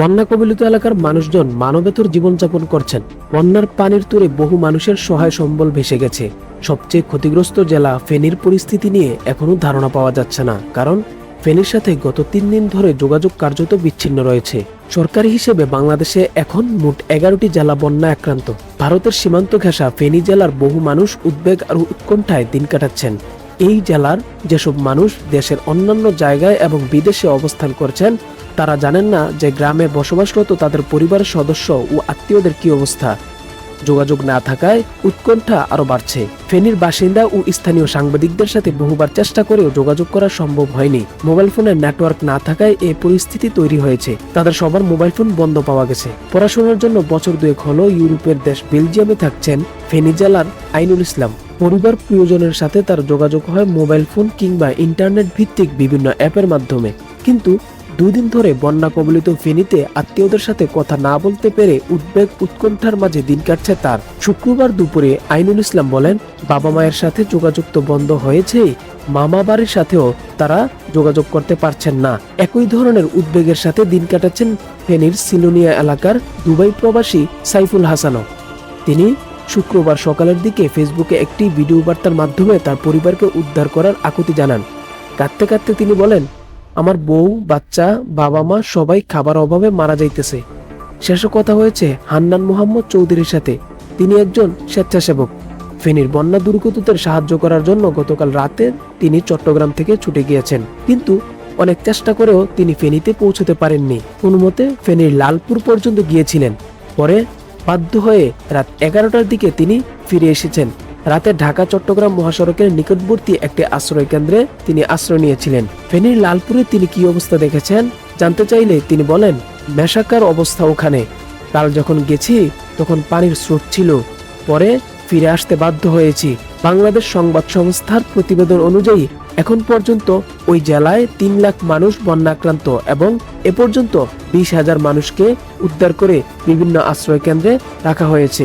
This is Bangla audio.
বন্যা কবলিত এলাকার মানুষজন মানবেতর জীবনযাপন করছেন। বন্যার পানির তুরে বহু মানুষের সহায় সম্বল ভেসে গেছে। সবচেয়ে ক্ষতিগ্রস্ত জেলা ফেনীর পরিস্থিতি নিয়ে এখনও ধারণা পাওয়া যাচ্ছে না, কারণ ফেনীর সাথে গত তিন দিন ধরে যোগাযোগ কার্যত বিচ্ছিন্ন রয়েছে। সরকারি হিসেবে বাংলাদেশে এখন মোট এগারোটি জেলা বন্যা আক্রান্ত। ভারতের সীমান্ত ঘেঁষা ফেনী জেলার বহু মানুষ উদ্বেগ আর উৎকণ্ঠায় দিন কাটাচ্ছেন। এই জেলার যেসব মানুষ দেশের অন্যান্য জায়গায় এবং বিদেশে অবস্থান করছেন, তারা জানেন না যে গ্রামে বসবাসরত তাদের পরিবারের সদস্য ও আত্মীয়দের কি অবস্থা। যোগাযোগ না থাকায় উৎকণ্ঠা আরও বাড়ছে। ফেনীর বাসিন্দা ও স্থানীয় সাংবাদিকদের সাথে বহুবার চেষ্টা করেও যোগাযোগ করা সম্ভব হয়নি। মোবাইল ফোনের নেটওয়ার্ক না থাকায় এই পরিস্থিতি তৈরি হয়েছে। তাদের সবার মোবাইল ফোন বন্ধ পাওয়া গেছে। পড়াশোনার জন্য বছর দুয়েক হলো ইউরোপের দেশ বেলজিয়ামে থাকছেন ফেনী জেলার আইনুল ইসলাম। পরিবার প্রিয়জনের সাথে তার যোগাযোগ হয় মোবাইল ফোন কিংবা ইন্টারনেট ভিত্তিক বিভিন্ন অ্যাপের মাধ্যমে। কিন্তু দুই দিন ধরে বন্যা কবলিত ফেনীতে আত্মীয়দের সাথে কথা না বলতে পেরে উদ্বেগ উৎকণ্ঠার মাঝে দিন কাটছে তার। শুক্রবার দুপুরে আইনুল ইসলাম বলেন, বাবা মায়ের সাথে যোগাযোগ তো বন্ধ হয়েছে, মামা বাড়ির সাথেও তারা যোগাযোগ করতে পারছেন না। একই ধরনের উদ্বেগের সাথে দিন কাটাচ্ছেন ফেনীর সিলোনিয়া এলাকার দুবাই প্রবাসী সাইফুল হাসানও। তিনি শুক্রবার সকালের দিকে ফেসবুকে একটি ভিডিও বার্তার মাধ্যমে তার পরিবারকে উদ্ধার করার আকুতি জানান। কাঁদতে কাঁদতে তিনি বলেন আমার বউ, বাচ্চা বাবা মা সবাই খাবার অভাবে মারা যাইতেছে। শেষ কথা হয়েছে হান্নান মোহাম্মদ চৌধুরীর সাথে। তিনি একজন স্বেচ্ছাসেবক। ফেনীর বন্যা দুর্গতদের সাহায্য করার জন্য গতকাল রাতে তিনি চট্টগ্রাম থেকে ছুটে গিয়েছেন। কিন্তু অনেক চেষ্টা করেও তিনি ফেনীতে পৌঁছতে পারেননি। কোনোমতে ফেনীর লালপুর পর্যন্ত গিয়েছিলেন। পরে বাধ্য হয়ে রাত এগারোটার দিকে তিনি ফিরে এসেছেন। রাতে ঢাকা, চট্টগ্রাম মহাসড়কের নিকটবর্তী একটি আশ্রয় কেন্দ্রে তিনি আশ্রয় নিয়েছিলেন। ফেনীর লালপুরে তিনি কি অবস্থা দেখেছেন জানতে চাইলে তিনি বলেন, মেশাকার অবস্থা ওখানে। কাল যখন গেছি, তখন পানির স্রোত ছিল। পরে ফিরে আসতে বাধ্য হয়েছি। বাংলাদেশ সংবাদ সংস্থার প্রতিবেদন অনুযায়ী, এখন পর্যন্ত ওই জেলায় তিন লাখ মানুষ বন্যাক্রান্ত এবং এ পর্যন্ত বিশ হাজার মানুষকে উদ্ধার করে বিভিন্ন আশ্রয় কেন্দ্রে রাখা হয়েছে।